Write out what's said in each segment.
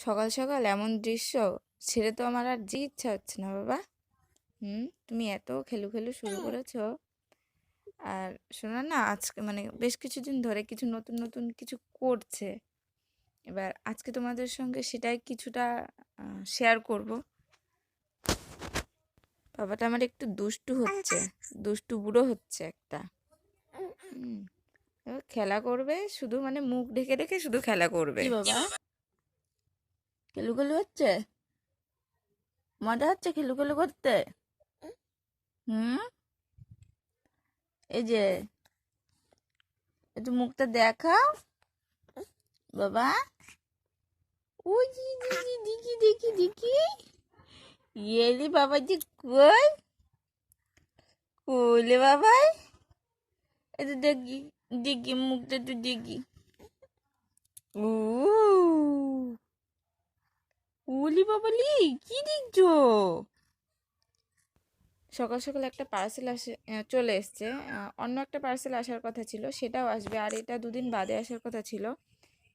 সকাল সকাল এমন দৃশ্য ছেড়ে তো আমার আর জি ইচ্ছা হচ্ছে না, বাবা। হুম, তুমি এত খেলু খেলু শুরু করেছ। আর শোনো না, আজকে মানে বেশ কিছুদিন ধরে কিছু নতুন নতুন কিছু করছে। এবার আজকে তোমাদের সঙ্গে সেটাই কিছুটা শেয়ার করব। বাবাটা আমার একটু দুষ্টু হচ্ছে, দুষ্টু বুড়ো হচ্ছে একটা। খেলা করবে, শুধু মানে মুখ ঢেকে রেখে শুধু খেলা করবে। বাবা? খেলু খেলু হচ্ছে? মজা হচ্ছে খেলু খেলু করতে? হুম? এই যে, একটু মুখটা দেখাও। বাবা। ও জি জি জি, দেখি দেখি দেখি। ইয়েলি বাবা জি কই? কইলে বাবাই একটু দেখি দেখি, মুখটা একটু দেখি। ও ওলি বাবালি কি দেখছ? সকাল সকাল একটা পার্সেল আসে চলে এসছে। অন্য একটা পার্সেল আসার কথা ছিল, সেটাও আসবে। আর এটা দুদিন বাদে আসার কথা ছিল।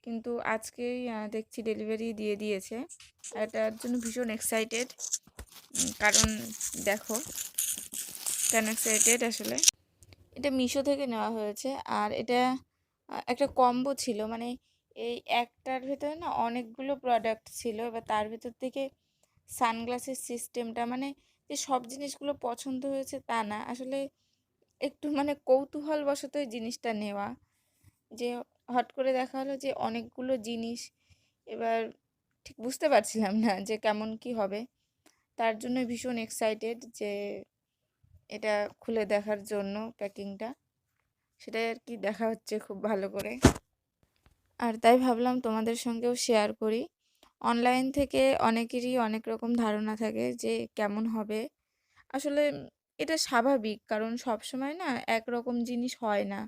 কিন্তু আজকেই দেখছি ডেলিভারি দিয়ে দিয়েছে। এটার জন্য ভীষণ এক্সাইটেড কারণ দেখো, কেন এক্সাইটেড আসলে? এটা মিশো থেকে নেওয়া হয়েছে। আর এটা একটা কম্বো ছিল। মানে এই একটার ভেতরে না অনেকগুলো প্রোডাক্ট ছিল। এবার তার ভেতর থেকে সানগ্লাসের সিস্টেমটা মানে যে সব জিনিসগুলো পছন্দ হয়েছে তা না। আসলে একটু মানে কৌতূহলবশত এই জিনিসটা নেওয়া। যে হট করে দেখা হলো যে অনেকগুলো জিনিস। এবার ঠিক বুঝতে পারছিলাম না যে কেমন কি হবে। তার জন্য ভীষণ এক্সাইটেড যে এটা খুলে দেখার জন্য প্যাকিংটা সেটাই আর কি দেখা হচ্ছে খুব ভালো করে। আর তাই ভাবলাম তোমাদের সঙ্গেও শেয়ার করি। অনলাইন থেকে অনেকেরই অনেক রকম ধারণা থাকে যে কেমন হবে। আসলে এটা স্বাভাবিক কারণ সব সময় না একরকম জিনিস হয় না।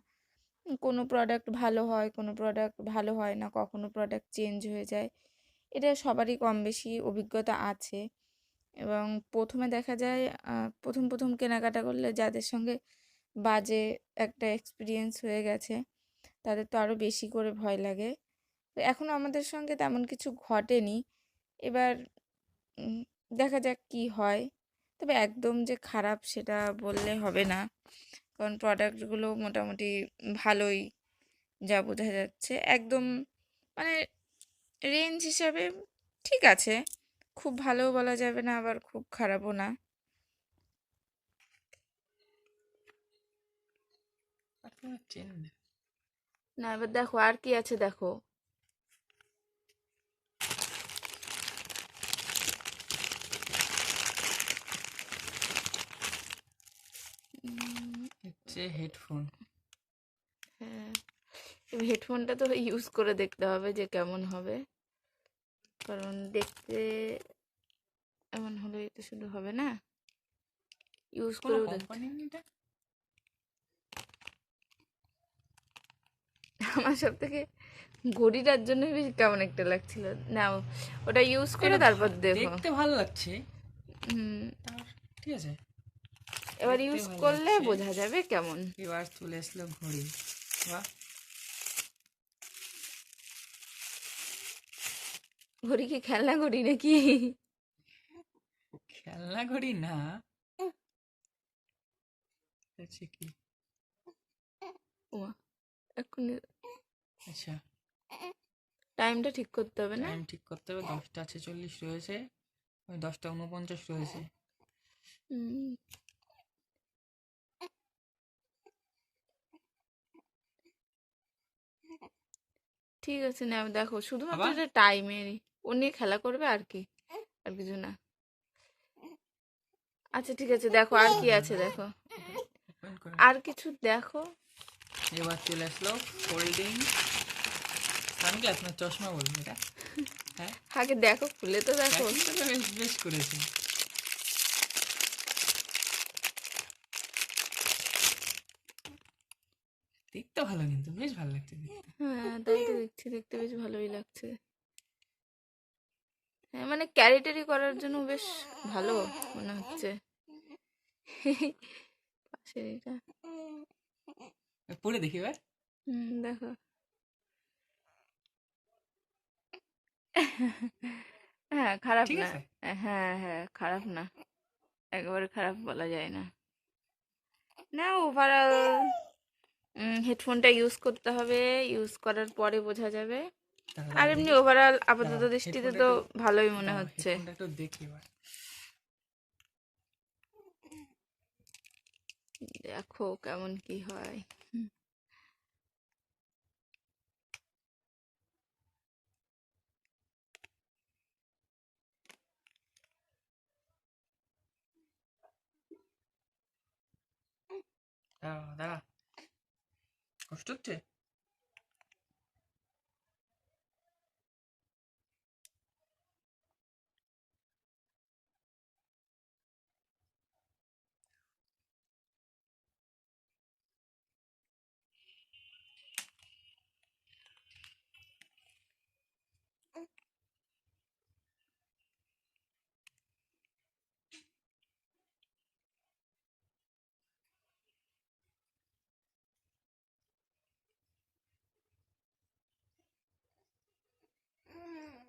কোনো প্রোডাক্ট ভালো হয়, কোনো প্রোডাক্ট ভালো হয় না, কখনো প্রোডাক্ট চেঞ্জ হয়ে যায়। এটা সবারই কম বেশি অভিজ্ঞতা আছে। এবং প্রথমে দেখা যায় প্রথম প্রথম কেনাকাটা করলে যাদের সঙ্গে বাজে একটা এক্সপিরিয়েন্স হয়ে গেছে তাদের তো আরও বেশি করে ভয় লাগে। তো এখন আমাদের সঙ্গে তেমন কিছু ঘটেনি। এবার দেখা যাক কি হয়। তবে একদম যে খারাপ সেটা বললে হবে না। কারণ প্রোডাক্টগুলো মোটামুটি ভালোই যা বোঝা যাচ্ছে। একদম মানে রেঞ্জ হিসাবে ঠিক আছে। খুব ভালোও বলা যাবে না, আবার খুব খারাপও না। না এবার দেখো আর কি আছে দেখো। হচ্ছে হেডফোন। হ্যাঁ হেডফোনটা তো ইউজ করে দেখতে হবে যে কেমন হবে। কারণ দেখতে এমন হলে তো শুধু হবে না। ইউজ কোনো করেও দেখতে কোম্পানি এটা আমার সব থেকে ঘড়িটার জন্য বেশি কেমন একটা লাগছিল। না ওটা ইউজ করে তারপর দেখো। দেখতে ভালো লাগছে। হুম। ঠিক আছে। এবার ইউজ করলে বোঝা যাবে কেমন। এবার চলে আসলো ঘড়ি। বাহ। ঘড়ি কি খেলনা ঘড়ি নাকি? খেলনা ঘড়ি না। হচ্ছে কি? ওমা এক্ষুনি আচ্ছা। টাইমটা ঠিক করতে হবে না? টাইম ঠিক করতে হবে দশটা ছেচল্লিশ রয়েছে ওই দশটা উনপঞ্চাশ রয়েছে। ঠিক আছে না দেখো শুধুমাত্র? এটা টাইমেরই। ও নিয়ে খেলা করবে আর কি? আর কিছু না। আচ্ছা ঠিক আছে দেখো আর কি আছে দেখো। আর কিছু দেখো? এবার চলে আসলো ফোল্ডিং সানগ্লাস না চশমা বলব এটা? হ্যাঁ? আগে দেখো খুলে তো দেখো। বেশ বেশ করেছে। দেখতে ভালো কিন্তু বেশ ভালো লাগছে হ্যাঁ তাই তো দেখছি দেখতে বেশ ভালোই লাগছে। হ্যাঁ মানে ক্যারি ট্যারি করার জন্য বেশ ভালো মনে হচ্ছে। পাশের এটা। পরে দেখি এবার। হুম দেখো। হ্যাঁ খারাপ ঠিক না। আছে। হ্যাঁ হ্যাঁ খারাপ না। একেবারে খারাপ বলা যায় না। না ওভারঅল হেডফোনটা ইউজ করতে হবে। ইউজ করার পরে বোঝা যাবে। দাঁড়া, আর দাঁড়া, এমনি দেখি। ওভারঅল আপাতত দাঁড়া, দৃষ্টিতে হেডফোনটা তো একটু- ভালোই মনে হচ্ছে। হেডফোনটা একটু দেখি এবার। দেখো কেমন কি হয়। দাঁড়া দাঁড়া কষ্ট হচ্ছে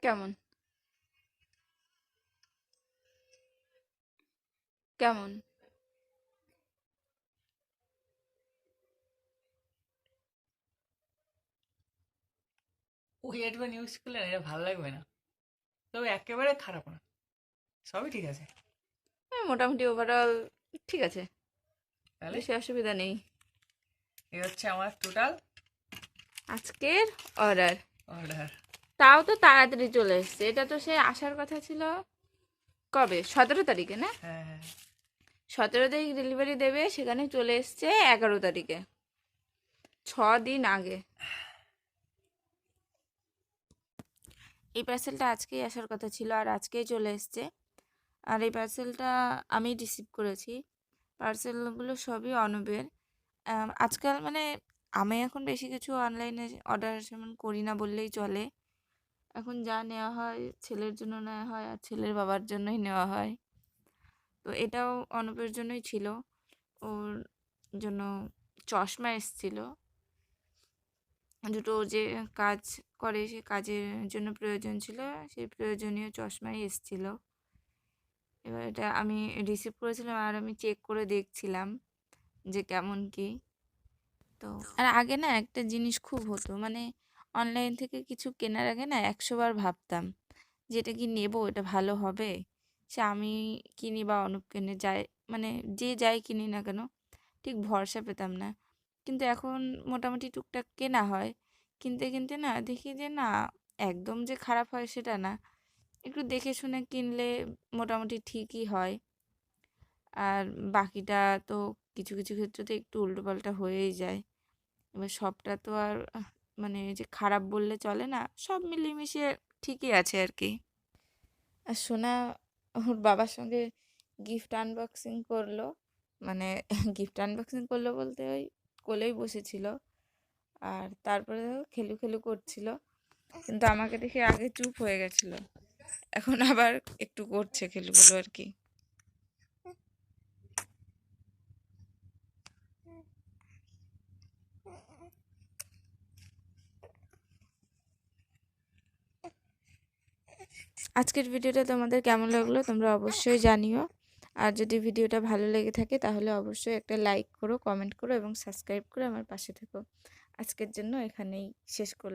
কেমন? কেমন? ওই হেডফোন ইউজ করলে এটা ভালো লাগবে না। তবে একেবারে খারাপ না। সবই ঠিক আছে। হ্যাঁ, মোটামুটি ওভারঅল ঠিক আছে। তাহলে? সে অসুবিধা নেই। এই হচ্ছে আমার টোটাল আজকের অর্ডার অর্ডার তাও তো তাড়াতাড়ি চলে এসছে। এটা তো সে আসার কথা ছিল কবে? সতেরো তারিখে না? হ্যাঁ হ্যাঁ। সতেরো তারিখ ডেলিভারি দেবে সেখানে চলে এসছে এগারো তারিখে। ছ দিন আগে। এই পার্সেলটা আজকেই আসার কথা ছিল আর আজকেই চলে এসছে। আর এই পার্সেলটা আমি রিসিভ করেছি। পার্সেলগুলো সবই অনবের। আজকাল মানে আমি এখন বেশি কিছু অনলাইনে অর্ডার সেমন করি না বললেই চলে। এখন যা নেওয়া হয় ছেলের জন্য নেওয়া হয় আর ছেলের বাবার জন্যই নেওয়া হয়। তো এটাও অনুপের জন্যই ছিল। ওর জন্য চশমা এসেছিল। দুটো যে কাজ করে সে কাজের জন্য প্রয়োজন ছিল, সেই প্রয়োজনীয় চশমাই এসেছিল। এবার এটা আমি রিসিভ করেছিলাম আর আমি চেক করে দেখছিলাম যে কেমন কি। তো আর আগে না একটা জিনিস খুব হতো মানে অনলাইন থেকে কিছু কেনার আগে না একশো বার ভাবতাম যে এটা কি নেব, এটা ভালো হবে? সে আমি কিনি বা অনুপ কিনে যাই মানে যে যাই কিনি না কেন, ঠিক ভরসা পেতাম না। কিন্তু এখন মোটামুটি টুকটাক কেনা হয়। কিনতে কিনতে না দেখি যে না, একদম যে খারাপ হয় সেটা না। একটু দেখে শুনে কিনলে মোটামুটি ঠিকই হয়। আর বাকিটা তো কিছু কিছু ক্ষেত্রে তো একটু উল্টোপাল্টা হয়েই যায়। এবার সবটা তো আর মানে যে খারাপ বললে চলে না, সব মিলিয়ে ঠিকই আছে আর কি আর সোনা ওর বাবার সঙ্গে গিফট আনবক্সিং করল। মানে গিফট আনবক্সিং করল বলতে ওই কোলেই বসেছিল। আর তারপরে খেলু খেলু করছিল। কিন্তু আমাকে দেখে আগে চুপ হয়ে গেছিল। এখন আবার একটু করছে খেলু খেলু আর কি আজকের ভিডিওটা তোমাদের কেমন লাগল তোমরা অবশ্যই জানিও। আর যদি ভিডিওটা ভালো লেগে থাকে তাহলে অবশ্যই একটা লাইক করো কমেন্ট করো এবং সাবস্ক্রাইব করে আমার পাশে থেকো। আজকের জন্য এখানেই শেষ করলাম।